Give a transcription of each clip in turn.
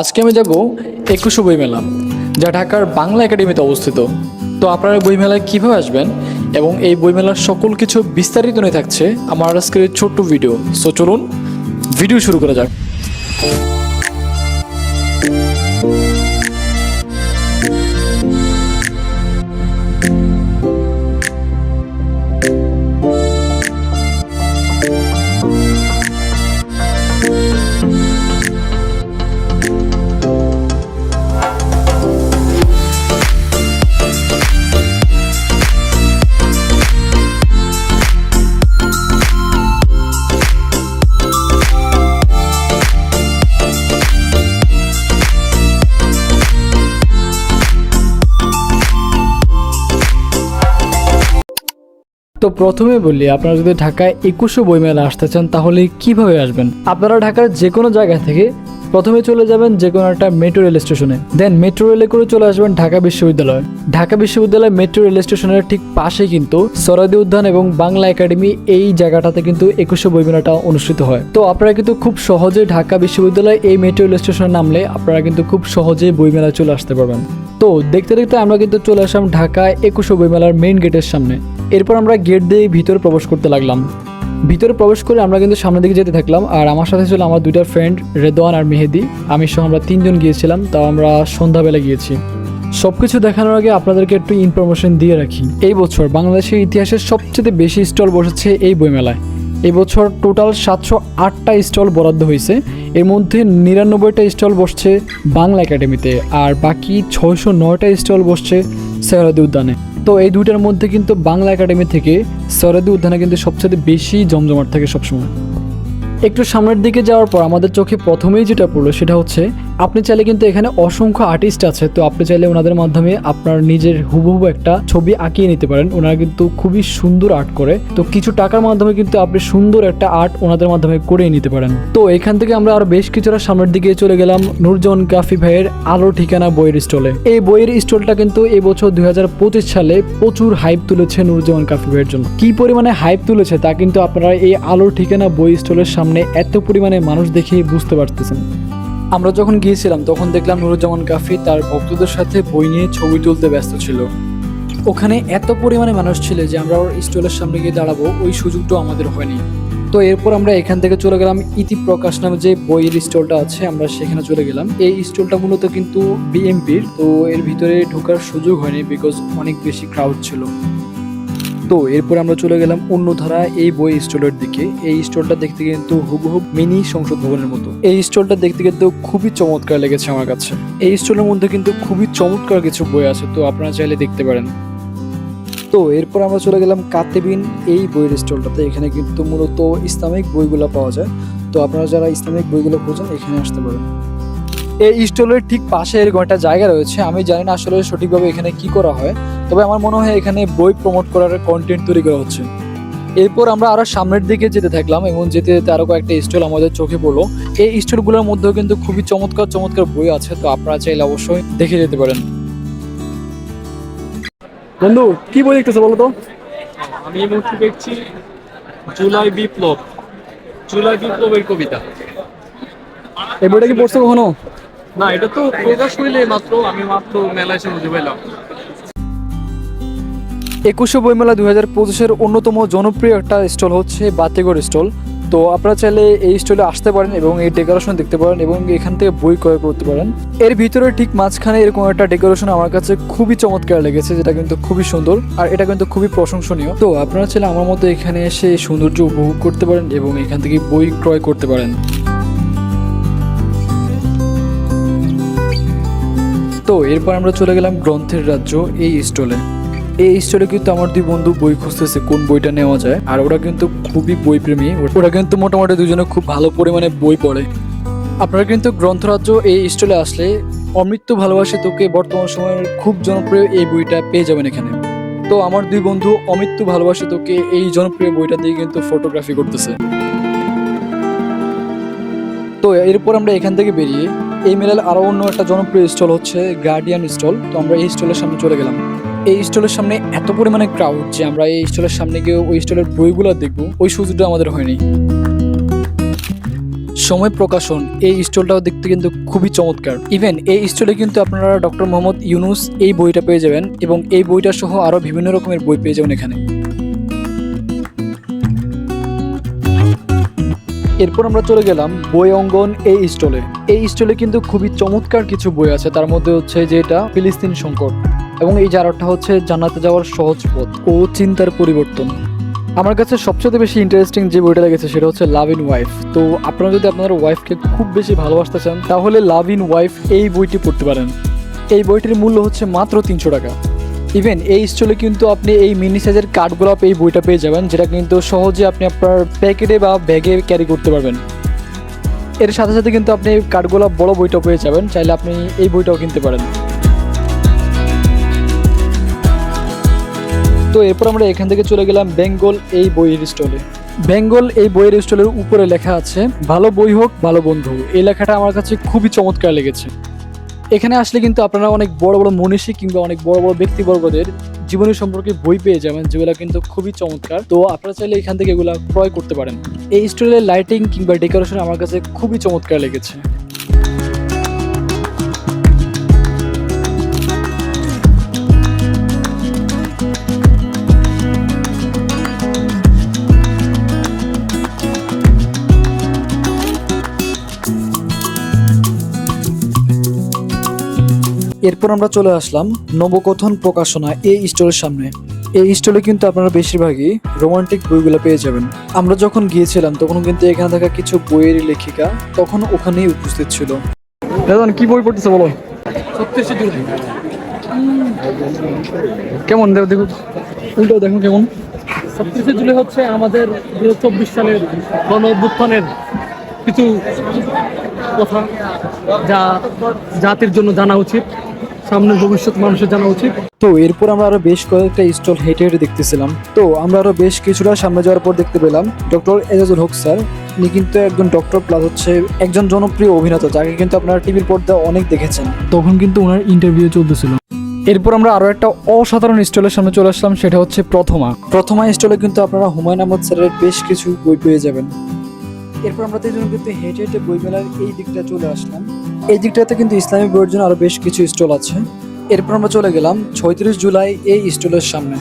আজকে আমি যাব একুশে বইমেলা, যা ঢাকার বাংলা একাডেমিতে অবস্থিত। তো আপনারা বইমেলায় কীভাবে আসবেন এবং এই বইমেলার সকল কিছু বিস্তারিত নিয়ে থাকছে আমার আজকের ছোট্ট ভিডিও। সো চলুন, ভিডিও শুরু করা যাক। তো প্রথমে বলি, আপনারা যদি ঢাকায় একুশে বইমেলা আসতে চান, তাহলে কীভাবে আসবেন? আপনারা ঢাকার যে কোনো জায়গা থেকে প্রথমে চলে যাবেন যে কোনো একটা মেট্রো রেল স্টেশনে। দেন মেট্রো রেলে করে চলে আসবেন ঢাকা বিশ্ববিদ্যালয়। ঢাকা বিশ্ববিদ্যালয় মেট্রো রেল স্টেশনের ঠিক পাশে কিন্তু সরাদি উদ্যান এবং বাংলা একাডেমি এই জায়গাটাতে কিন্তু একুশে বইমেলাটা অনুষ্ঠিত হয়। তো আপনারা কিন্তু খুব সহজে ঢাকা বিশ্ববিদ্যালয় এই মেট্রো রেল স্টেশনে নামলে আপনারা কিন্তু খুব সহজেই বইমেলায় চলে আসতে পারবেন। তো দেখতে দেখতে আমরা কিন্তু চলে আসলাম ঢাকা একুশে বইমেলার মেইন গেটের সামনে। এরপর আমরা গেট দিয়ে ভিতরে প্রবেশ করতে লাগলাম। ভিতরে প্রবেশ করে আমরা কিন্তু সামনের দিকে যেতে থাকলাম, আর আমার সাথে ছিল আমার দুইটা ফ্রেন্ড রেদওয়ান আর মেহেদি। আমি সহ আমরা তিনজন গিয়েছিলাম, তাও আমরা সন্ধ্যাবেলা গিয়েছি। সব কিছু দেখানোর আগে আপনাদেরকে একটু ইনফরমেশন দিয়ে রাখি। এই বছর বাংলাদেশের ইতিহাসের সবচেয়ে বেশি স্টল বসেছে এই বইমেলায়। এই বছর টোটাল সাতশো আটটা স্টল বরাদ্দ হয়েছে। এর মধ্যে নিরানব্বইটা স্টল বসছে বাংলা একাডেমিতে, আর বাকি ছয়শো নয়টা স্টল বসছে সৈয়দ উদ্যানে। তো এই দুইটার মধ্যে কিন্তু বাংলা একাডেমি থেকে সৈয়দ উদ্যানে কিন্তু সবচেয়ে বেশি জমজমাট থাকে সবসময়। একটু সামনের দিকে যাওয়ার পর আমাদের চোখে প্রথমেই যেটা পড়ল সেটা হচ্ছে আপনি চাইলে কিন্তু এখানে অসংখ্য আর্টিস্ট আছে, তো আপনি চাইলে ওনাদের মাধ্যমে আপনার নিজের হুবহু একটা ছবি আঁকিয়ে নিতে পারেন। ওনারা কিন্তু খুবই সুন্দর আর্ট করে। তো কিছু টাকার মাধ্যমে কিন্তু আপনি সুন্দর একটা আর্ট ওনাদের মাধ্যমে করে নিতে পারেন। তো এখান থেকে আমরা আরও বেশ কিছুটা সামনের দিকে চলে গেলাম নূরজন কাফি ভাইয়ের আলো ঠিকানা বইয়ের স্টলে। এই বইয়ের স্টলটা কিন্তু এই বছর দুই সালে প্রচুর হাইপ তুলেছে নূরজামান কাফি ভাইয়ের জন্য। কি পরিমাণে হাইপ তুলেছে তা কিন্তু আপনারা এই আলোর ঠিকানা বই স্টলের সামনে এত পরিমাণে মানুষ দেখেই বুঝতে পারতেছেন। আমরা যখন গিয়েছিলাম, তখন দেখলাম নুরুজ্জামান কাফি তার ভক্তদের সাথে বই নিয়ে ছবি তুলতে ব্যস্ত ছিল। ওখানে এত পরিমাণে মানুষ ছিল যে আমরা ওর স্টলের সামনে গিয়ে দাঁড়াবো, ওই সুযোগটাও আমাদের হয়নি। তো এরপর আমরা এখান থেকে চলে গেলাম ইতিপ্রকাশ নামে যে বইয়ের স্টলটা আছে, আমরা সেখানে চলে গেলাম। এই স্টলটা মূলত কিন্তু বিএমপির তো এর ভিতরে ঢোকার সুযোগ হয়নি বিকজ অনেক বেশি ক্রাউড ছিল। তো এরপর আমরা চলে গেলাম অন্যধারা এই বই স্টলের দিকে। এই স্টলটা দেখতে কিন্তু হুবহু মিনি সংসদ ভবনের মতো। এই স্টলটা দেখতে কিন্তু খুবই চমৎকার লেগেছে আমার কাছে। এই স্টলের মধ্যে কিন্তু খুবই চমৎকার কিছু বই আছে, তো আপনারা চাইলে দেখতে পারেন। তো এরপর আমরা চলে গেলাম কাতেবিন, এই বইয়ের স্টলটাতে। এখানে কিন্তু মূলত ইসলামিক বইগুলো পাওয়া যায়। তো আপনারা যারা ইসলামিক বইগুলো খোঁজেন এখানে আসতে পারেন। এই স্টলের ঠিক পাশে এরকম একটা জায়গা রয়েছে। আমি জানি না আসলে সঠিকভাবে এখানে কি করা হয় তবে আমার মনে হয় এখানে বই প্রমোট করার কন্টেন্ট তৈরি করা হচ্ছে। এরপর আমরা আরও সামনের দিকে যেতে থাকলাম এবং যেতে যেতে আরও কয়েকটা স্টল আমাদের চোখে পড়ল। এই স্টলগুলোর মধ্যেও কিন্তু খুবই চমৎকার চমৎকার বই আছে তো আপনারা চাইলে অবশ্যই দেখে যেতে পারেন। বন্ধু কি বই দেখতেছো বলো তো? আমি এই মুহূর্তে দেখছি? জুলাই বিপ্লব। জুলাই বিপ্লবের কবিতা। এই বইটা কি পড়ছো কখনো? না, এটা তো প্রকাশ হইলে মাত্র, আমি মাত্র মেলায় এসে বুঝে পেলাম একুশে বইমেলা দুই হাজার অন্যতম জনপ্রিয় একটা স্টল হচ্ছে বাতিগড় স্টল। তো আপনারা চাইলে এই স্টলে আসতে পারেন এবং এই ডেকোরেশন দেখতে পারেন এবং এখান থেকে বই ক্রয় করতে পারেন। এর ভিতরে ঠিক মাঝখানে এরকম একটা ডেকোরেশন আমার কাছে খুবই চমৎকার লেগেছে, যেটা কিন্তু খুবই সুন্দর আর এটা কিন্তু খুবই প্রশংসনীয়। তো আপনারা চাইলে আমার মতো এখানে এসে সৌন্দর্য উপভোগ করতে পারেন এবং এখান থেকে বই ক্রয় করতে পারেন। তো এরপর আমরা চলে গেলাম গ্রন্থের রাজ্য, এই স্টলে। এই স্টোরে কিন্তু আমার দুই বন্ধু বই খুঁজতেছে কোন বইটা নেওয়া যায়, আর ওরা কিন্তু খুবই বই প্রেমী ওরা কিন্তু মোটামুটি দুজনে খুব ভালো পরিমাণে বই পড়ে। আপনারা কিন্তু গ্রন্থরাজ্য, এই স্টলে আসলে অমৃত্যু ভালোবাসে তোকে বর্তমান সময়ের খুব জনপ্রিয় এই বইটা পেয়ে যাবেন এখানে। তো আমার দুই বন্ধু অমৃত্যু ভালোবাসে তোকে এই জনপ্রিয় বইটা দিয়ে কিন্তু ফটোগ্রাফি করতেছে। তো এরপর আমরা এখান থেকে বেরিয়ে এই মেলার আরও অন্য একটা জনপ্রিয় স্টল হচ্ছে গার্ডিয়ান স্টল। তো আমরা এই স্টলের সামনে চলে গেলাম। এই স্টলের সামনে এত পরিমাণে ক্রাউড যে আমরা এই স্টলের সামনে গিয়ে ওই স্টলের বইগুলো দেখব। ওই সুযোগটা আমাদের হয়নি। সময় প্রকাশন, এই স্টলটাও দেখতে কিন্তু খুবই চমৎকার। ইভেন এই স্টলে কিন্তু আপনারা ডক্টর মোহাম্মদ ইউনুস এই বইটা পেয়ে যাবেন এবং এই বইটা সহ আরও বিভিন্ন রকমের বই পেয়ে যাবেন এখানে। এরপর আমরা চলে গেলাম বই অঙ্গন এই স্টলে। এই স্টলে কিন্তু খুবই চমৎকার কিছু বই আছে, তার মধ্যে হচ্ছে যেটা ফিলিস্তিন সংকট এবং এই জারাটা হচ্ছে জান্নাতে যাওয়ার সহজ পথ ও চিন্তার পরিবর্তন। আমার কাছে সবচেয়ে বেশি ইন্টারেস্টিং যে বইটা লেগেছে সেটা হচ্ছে লাভ ইন ওয়াইফ তো আপনারা যদি আপনার ওয়াইফকে খুব বেশি ভালোবাসতে চান, তাহলে লাভ ইন ওয়াইফ এই বইটি পড়তে পারেন। এই বইটির মূল্য হচ্ছে মাত্র তিনশো টাকা। ইভেন এই স্টলে কিন্তু আপনি এই মিনি সাইজের কার্ডগুলো এই বইটা পেয়ে যাবেন, যেটা কিন্তু সহজে আপনি আপনার প্যাকেটে বা ব্যাগে ক্যারি করতে পারবেন। এর সাথে সাথে কিন্তু আপনি কার্ডগুলো বড় বইটা পেয়ে যাবেন, চাইলে আপনি এই বইটাও কিনতে পারেন। তো এরপর আমরা এখান থেকে চলে গেলাম বেঙ্গল এই বইয়ের স্টলে বেঙ্গল এই বইয়ের স্টলের উপরে লেখা আছে, ভালো বই হোক, ভালো বন্ধু। এই লেখাটা আমার কাছে খুবই চমৎকার লেগেছে। এখানে আসলে কিন্তু আপনারা অনেক বড় বড় মনীষী কিংবা অনেক বড় বড় ব্যক্তিবর্গদের জীবনী সম্পর্কে বই পেয়ে যাবেন, যেগুলো কিন্তু খুবই চমৎকার। তো আপনারা চাইলে এখান থেকে এগুলো ক্রয় করতে পারেন। এই স্টোরের লাইটিং কিংবা ডেকোরেশন আমার কাছে খুবই চমৎকার লেগেছে। এরপর আমরা চলে আসলাম নবকথন প্রকাশনা এই স্টলের সামনে। এই স্টলে কিন্তু আপনারা বেশিরভাগই রোমান্টিক বইগুলো পেয়ে যাবেন। আমরা যখন গিয়েছিলাম তখন কিন্তু এখানে থাকা কিছু বইয়ের লেখিকা তখন ওখানেই উপস্থিত ছিল। দাদা কি বই পড়তেছে বলো? কেমন? দেখো দেখো। উল্টো দেখো কেমন? ছত্রিশে জুলাই হচ্ছে আমাদের দু হাজার চব্বিশ সালের গণ অভ্যুত্থানের কিছু কথা যা জাতির জন্য জানা উচিত সামনের ভবিষ্যৎ মানুষের জানা উচিত। তো এরপর আমরা আরও বেশ কয়েকটা স্টল হেঁটে হেঁটে দেখতেছিলাম। তো আমরা আরও বেশ কিছুটা সামনে যাওয়ার পর দেখতে পেলাম ডক্টর এজাজুল হক স্যার। ইনি কিন্তু একজন ডক্টর প্লাস হচ্ছে একজন জনপ্রিয় অভিনেতা যাকে কিন্তু আপনারা টিভির পর্দায় অনেক দেখেছেন। তখন কিন্তু ওনার ইন্টারভিউ চলতেছিল। এরপর আমরা আরও একটা অসাধারণ স্টলের সামনে চলে আসলাম সেটা হচ্ছে প্রথমা। প্রথমা স্টলে কিন্তু আপনারা হুমায়ুন আহমদ স্যারের বেশ কিছু বই পেয়ে যাবেন। এরপর আমরা তিনজন কিন্তু হেঁটে হেঁটে বই মেলার এই দিকটা চলে আসলাম। এই দিকটাতে কিন্তু ইসলামিক বইয়ের জন্য আরও বেশ কিছু স্টল আছে। এরপর আমরা চলে গেলাম ছয়ত্রিশ জুলাই এই স্টলের সামনে।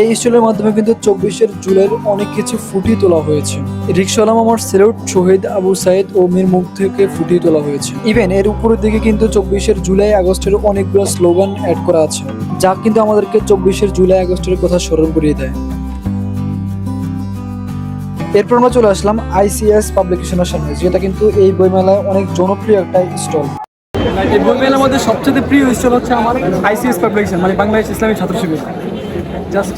এই স্টলের মাধ্যমে কিন্তু চব্বিশের জুলাইয়ের অনেক কিছু ফুটিয়ে তোলা হয়েছে। রিক্সালাম আমার সেলুট, শহীদ আবু সাইদ ও মীর মুখ থেকে ফুটিয়ে তোলা হয়েছে। ইভেন এর উপরের দিকে কিন্তু চব্বিশের জুলাই আগস্টের অনেকগুলো স্লোগান অ্যাড করা আছে, যা কিন্তু আমাদেরকে চব্বিশের জুলাই আগস্টের কথা স্মরণ করিয়ে দেয়। এরপর আমরা চলে আসলাম আইসিএস পাবলিকেশনের সামনে যেটা কিন্তু এই বইমেলায় অনেক জনপ্রিয় একটা স্টল। এই বই মেলার মধ্যে সবচেয়ে প্রিয় স্টল হচ্ছে আমার আইসিএস পাবলিকেশন মানে বাংলাদেশ ইসলামী ছাত্র শিবির জাস্ট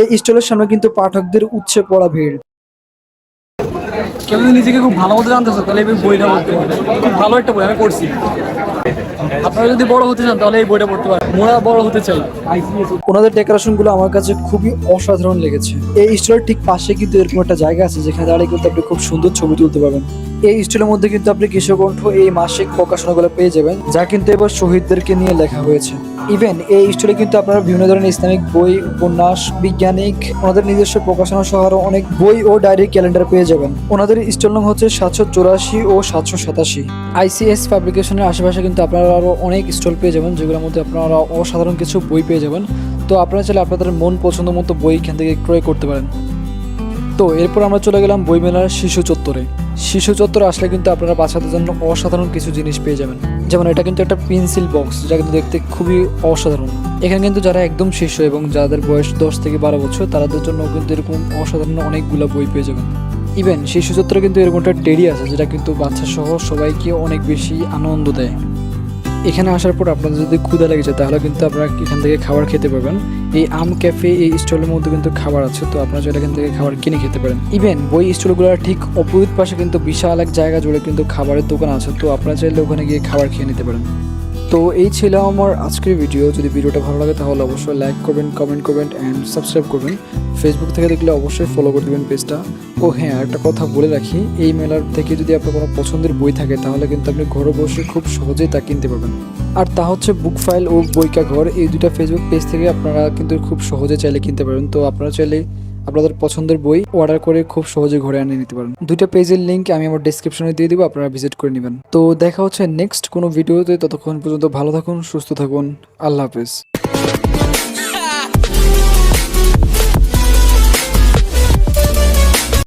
এই স্টলের সামনে কিন্তু পাঠকদের উচ্ছে পড়া ভিড়। কেউ নিজেকে খুব ভালো মতো জানতে চান তাহলে বইটা পড়তে খুব ভালো একটা বই আমি পড়ছি। আপনারা যদি বড় হতে চান, তাহলে এই বইটা পড়তে পারেন। মোরা বড় হতে চাই। ওনাদের ডেকোরেশনগুলো আমার কাছে খুবই অসাধারণ লেগেছে। এই স্টলের ঠিক পাশে কিন্তু এরকম একটা জায়গা আছে, যেখানে দাঁড়িয়ে কিন্তু আপনি খুব সুন্দর ছবি তুলতে পারবেন। এই স্টলের মধ্যে কিন্তু আপনি কৃষকণ্ঠ এই মাসিক প্রকাশনাগুলো পেয়ে যাবেন, যা কিন্তু এবার শহীদদেরকে নিয়ে লেখা হয়েছে। ইভেন এই স্টলে কিন্তু আপনারা বিভিন্ন ধরনের ইসলামিক বই, উপন্যাস, বিজ্ঞানিক, ওনাদের নিজস্ব প্রকাশনা সহ আরও অনেক বই ও ডায়েরি ক্যালেন্ডার পেয়ে যাবেন। ওনাদের স্টল নং হচ্ছে সাতশো চৌরাশি ও সাতশো সাতাশি। আইসিএস পাবলিকেশনের আশেপাশে কিন্তু আপনারা আরও অনেক স্টল পেয়ে যাবেন, যেগুলোর মধ্যে আপনারা অসাধারণ কিছু বই পেয়ে যাবেন। তো আপনারা চাইলে আপনাদের মন পছন্দ মতো বই এখান থেকে ক্রয় করতে পারেন। তো এরপর আমরা চলে গেলাম বইমেলার শিশু চত্বরে। শিশু চত্বর আসলে কিন্তু আপনারা বাচ্চাদের জন্য অসাধারণ কিছু জিনিস পেয়ে যাবেন। যেমন এটা কিন্তু একটা পেন্সিল বক্স যেটা কিন্তু দেখতে খুবই অসাধারণ। এখানে কিন্তু যারা একদম শিশু এবং যাদের বয়স দশ থেকে বারো বছর তাদের জন্য কিন্তু এরকম অসাধারণ অনেকগুলো বই পেয়ে যাবেন। ইভেন শিশু চত্বরে কিন্তু এরকম একটা টেরি আছে, যেটা কিন্তু বাচ্চা সহ সবাইকে অনেক বেশি আনন্দ দেয়। এখানে আসার পর আপনাদের যদি ক্ষুদা লেগে যায়, তাহলে কিন্তু আপনারা এখান থেকে খাবার খেতে পারবেন। এই আম ক্যাফে, এই স্টলের মধ্যে কিন্তু খাবার আছে, তো আপনারা চাইলে এখান থেকে খাবার কিনে খেতে পারেন। ইভেন বই স্টলগুলোর ঠিক অপোজিট পাশে কিন্তু বিশাল এক জায়গা জুড়ে কিন্তু খাবারের দোকান আছে, তো আপনারা চাইলে ওখানে গিয়ে খাবার খেয়ে নিতে পারেন। তো এই ছিল আমার আজকের ভিডিও যদি ভিডিওটা ভালো লাগে, তাহলে অবশ্যই লাইক করবেন কমেন্ট করবেন অ্যান্ড সাবস্ক্রাইব করবেন। ফেসবুক থেকে দেখলে অবশ্যই ফলো করে দেবেন পেজটা ও হ্যাঁ একটা কথা বলে রাখি, এই মেলার থেকে যদি আপনার কোনো পছন্দের বই থাকে, তাহলে কিন্তু আপনি ঘরে বসে খুব সহজেই তা কিনতে পারবেন। আর তা হচ্ছে বুক ফাইল ও বইকা ঘর, এই দুটা ফেসবুক পেজ থেকে আপনারা কিন্তু খুব সহজে চাইলে কিনতে পারবেন। তো আপনারা চাইলে আপনাদের পছন্দের বই অর্ডার করে খুব সহজে ঘরে আনিয়ে নিতে পারেন। দুইটা পেজের লিঙ্ক আমি আমার ডিসক্রিপশনে দিয়ে দিব, আপনারা ভিজিট করে নেবেন। তো দেখা হচ্ছে নেক্সট কোনো ভিডিওতে ততক্ষণ পর্যন্ত ভালো থাকুন, সুস্থ থাকুন, আল্লাহ হাফেজ।